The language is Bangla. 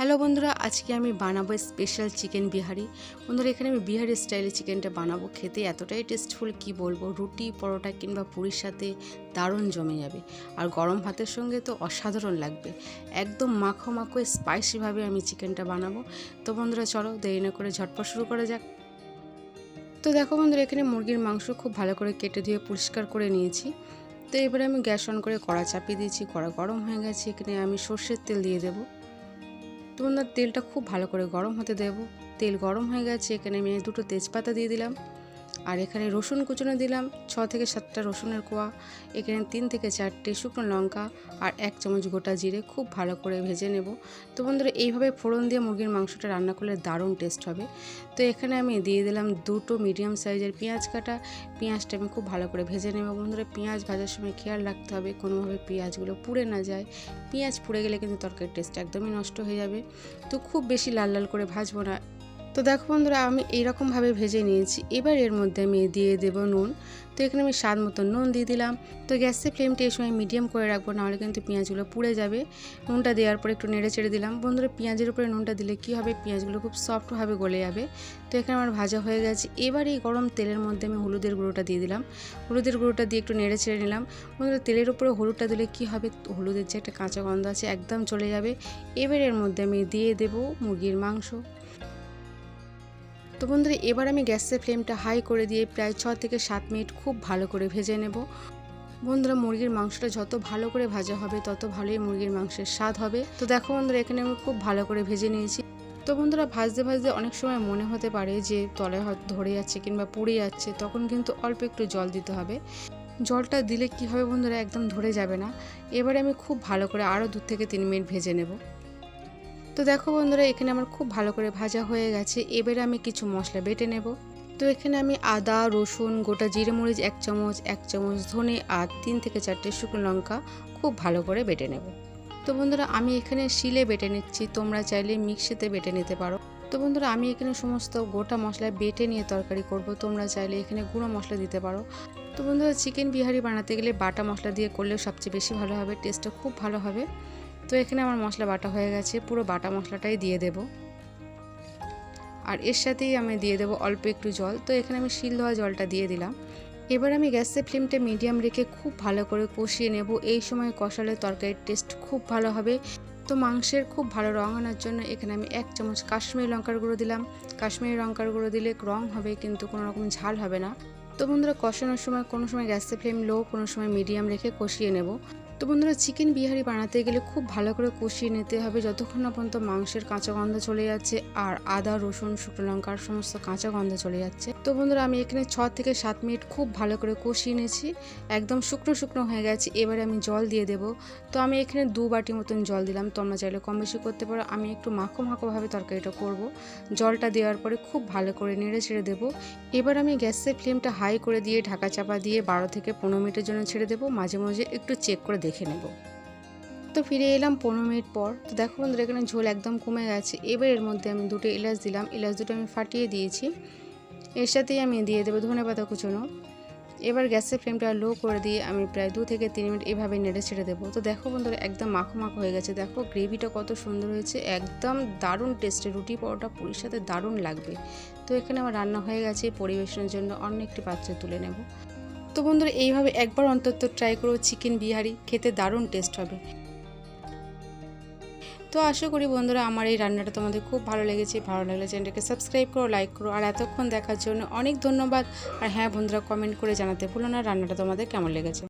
হ্যালো বন্ধুরা, আজকে আমি বানাবো স্পেশাল চিকেন বিহারি। বন্ধুরা, এখানে আমি বিহারি স্টাইলে চিকেনটা বানাবো। খেতে এতটাই টেস্টফুল কি বলব, রুটি, পরোটা কিংবা পুরীর সাথে দারুণ জমে যাবে। আর গরম ভাতের সঙ্গে তো অসাধারণ লাগবে। একদম মাখো মাখো স্পাইসিভাবে আমি চিকেনটা বানাবো। তো বন্ধুরা, চলো দেরি না করে ঝটপট শুরু করা যাক। তো দেখো বন্ধুরা, এখানে মুরগির মাংস খুব ভালো করে কেটে দিয়ে পরিষ্কার করে নিয়েছি। তো এবারে আমি গ্যাস অন করে কড়া চাপিয়ে দিয়েছি, কড়া গরম হয়ে গেছে। এখানে আমি সর্ষের তেল দিয়ে দেবো। তো বন্ধুরা তেলটা খুব ভালো করে গরম হতে দেব। তেল গরম হয়ে গেছে, এখানে আমি দুটো তেজপাতা দিয়ে দিলাম। আর এখানে রসুন কুচনো দিলাম, ছ থেকে সাতটা রসুনের কোয়া, এখানে তিন থেকে চারটে শুকনো লঙ্কা আর এক চামচ গোটা জিরে খুব ভালো করে ভেজে নেব। তো বন্ধুরা, এইভাবে ফোড়ন দিয়ে মুরগির মাংসটা রান্না করলে দারুণ টেস্ট হবে। তো এখানে আমি দিয়ে দিলাম দুটো মিডিয়াম সাইজের পেঁয়াজ কাটা। পেঁয়াজটা আমি খুব ভালো করে ভেজে নেব। বন্ধুরা, পেঁয়াজ ভাজার সময় খেয়াল রাখতে হবে, কোনোভাবে পেঁয়াজগুলো পুড়ে না যায়। পেঁয়াজ পুড়ে গেলে কিন্তু তরকারির টেস্ট একদমই নষ্ট হয়ে যাবে। তো খুব বেশি লাল লাল করে ভাজবো না। তো দেখো বন্ধুরা, আমি এইরকমভাবে ভেজে নিয়েছি। এবার এর মধ্যে আমি দিয়ে দেব নুন। তো এখানে আমি স্বাদ মতো নুন দিয়ে দিলাম। তো গ্যাসের ফ্লেমটা এই সময় মিডিয়াম করে রাখব, নাহলে কিন্তু পেঁয়াজগুলো পুড়ে যাবে। নুনটা দেওয়ার পর একটু নেড়ে চেড়ে দিলাম। বন্ধুরা, পেঁয়াজের উপরে নুনটা দিলে কি হবে? পেঁয়াজগুলো খুব সফটভাবে গলে যাবে। তো এখানে আমার ভাজা হয়ে গেছে। এবার এই গরম তেলের মধ্যে আমি হলুদের গুঁড়োটা দিয়ে দিলাম। হলুদের গুঁড়োটা দিয়ে একটু নেড়ে চেড়ে নিলাম। বন্ধুরা, তেলের উপরে হলুদটা দিলে কি হবে? হলুদের যে একটা কাঁচা গন্ধ আছে, একদম চলে যাবে। এবার এর মধ্যে আমি দিয়ে দেবো মুরগির মাংস। তো বন্ধুরা, এবার আমি গ্যাসের ফ্লেমটা হাই করে দিয়ে প্রায় ছ থেকে সাত মিনিট খুব ভালো করে ভেজে নেব। বন্ধুরা, মুরগির মাংসটা যত ভালো করে ভাজা হবে, তত ভালোই মুরগির মাংসের স্বাদ হবে। তো দেখো বন্ধুরা, এখানে আমি খুব ভালো করে ভেজে নিয়েছি। তো বন্ধুরা, ভাজতে ভাজতে অনেক সময় মনে হতে পারে যে তলে হয়তো ধরে যাচ্ছে কিংবা পুড়ে যাচ্ছে, তখন কিন্তু অল্প একটু জল দিতে হবে। জলটা দিলে কি হবে বন্ধুরা, একদম ধরে যাবে না। এবারে আমি খুব ভালো করে আরও দু থেকে তিন মিনিট ভেজে নেব। তো দেখো বন্ধুরা, এখানে আমার খুব ভালো করে ভাজা হয়ে গেছে। এবারে আমি কিছু মশলা বেটে নেব। তো এখানে আমি আদা, রসুন, গোটা জিরে মরিচ এক চামচ এক চামচ ধনে আর তিন থেকে চারটে শুকনো লঙ্কা খুব ভালো করে বেটে নেব। তো বন্ধুরা, আমি এখানে শিলে বেটে নিচ্ছি। তোমরা চাইলে মিক্সিতে বেটে নিতে পারো। তো বন্ধুরা, আমি এখানে সমস্ত গোটা মশলা বেটে নিয়ে তরকারি করব। তোমরা চাইলে এখানে গুঁড়ো মশলা দিতে পারো। তো বন্ধুরা, চিকেন বিহারি বানাতে গেলে বাটা মশলা দিয়ে করলেও সবচেয়ে বেশি ভালো হবে, টেস্টটা খুব ভালো হবে। তো এখানে আমার মশলা বাটা হয়ে গেছে, পুরো বাটা মশলাটাই দিয়ে দেব। আর এর সাথেই আমি দিয়ে দেবো অল্প একটু জল। তো এখানে আমি শিল ধোয়া জলটা দিয়ে দিলাম। এবার আমি গ্যাসের ফ্লেমটা মিডিয়াম রেখে খুব ভালো করে কষিয়ে নেব। এই সময় কষালে তরকারির টেস্ট খুব ভালো হবে। তো মাংসের খুব ভালো রং আনার জন্য এখানে আমি এক চামচ কাশ্মীরি লঙ্কার গুঁড়ো দিলাম। কাশ্মীরি লঙ্কার গুঁড়ো দিলে রং হবে, কিন্তু কোনো রকম ঝাল হবে না। তো বন্ধুরা, কষানোর সময় কোনো সময় গ্যাসের ফ্লেম লো, কোনো সময় মিডিয়াম রেখে কষিয়ে নেব। তো বন্ধুরা চিকেন বিহারি বানাতে গেলে খুব ভালো করে কষিয়ে নিতে হবে। যতক্ষণ না পর্যন্ত মাংসের কাঁচা গন্ধ চলে যাচ্ছে আর আদা, রসুন, শুকনো লঙ্কার সমস্ত কাঁচা গন্ধ চলে যাচ্ছে। তো বন্ধুরা আমি এখানে ছ থেকে সাত মিনিট খুব ভালো করে কষিয়ে নিয়েছি। একদম শুকনো শুকনো হয়ে গেছে। এবারে আমি জল দিয়ে দেব। তো আমি এখানে দু বাটি মতন জল দিলাম। তোমরা চাইলে কম বেশি করতে পারো। আমি একটু মাখো মাখোভাবে তরকারিটা করব। জলটা দেওয়ার পরে খুব ভালো করে নেড়ে ছেড়ে দেবো। এবার আমি গ্যাসের ফ্লেমটা হাই করে দিয়ে ঢাকা চাপা দিয়ে বারো থেকে পনেরো মিনিটের জন্য ছেড়ে দেবো। মাঝে মাঝে একটু চেক করে দেখে নেব। তো ফিরে এলাম পনেরো মিনিট পর। তো দেখো বন্ধুরা, এখানে ঝোল একদম কমে গেছে। এবার এর মধ্যে আমি দুটো এলাচ দিলাম। এলাচ দুটো আমি ফাটিয়ে দিয়েছি। এর সাথেই আমি দিয়ে দেবো ধনে পাতা কুচোনো। এবার গ্যাসের ফ্লেমটা লো করে দিয়ে আমি প্রায় দু থেকে তিন মিনিট এভাবে নেড়ে ছেড়ে দেবো। তো দেখো বন্ধুরা, একদম মাখো মাখো হয়ে গেছে। দেখো গ্রেভিটা কত সুন্দর হয়েছে। একদম দারুণ টেস্টে। রুটি পরোটা পুরীর সাথে দারুণ লাগবে। তো এখানে আমার রান্না হয়ে গেছে। পরিবেশনের জন্য অন্য একটি পাত্রে তুলে নেব। তো বন্ধুরা, এইভাবে একবার অন্তত ট্রাই করো চিকেন বিহারি, খেতে দারুণ টেস্ট হবে। তো আশা করি বন্ধুরা, আমার এই রান্নাটা তোমাদের খুব ভালো লেগেছে। ভালো লাগলে চ্যানেলটাকে সাবস্ক্রাইব করো লাইক করো, আর এতক্ষণ দেখার জন্য অনেক ধন্যবাদ। আর হ্যাঁ বন্ধুরা কমেন্ট করে জানাতে ভুলো না রান্নাটা তোমাদের কেমন লেগেছে।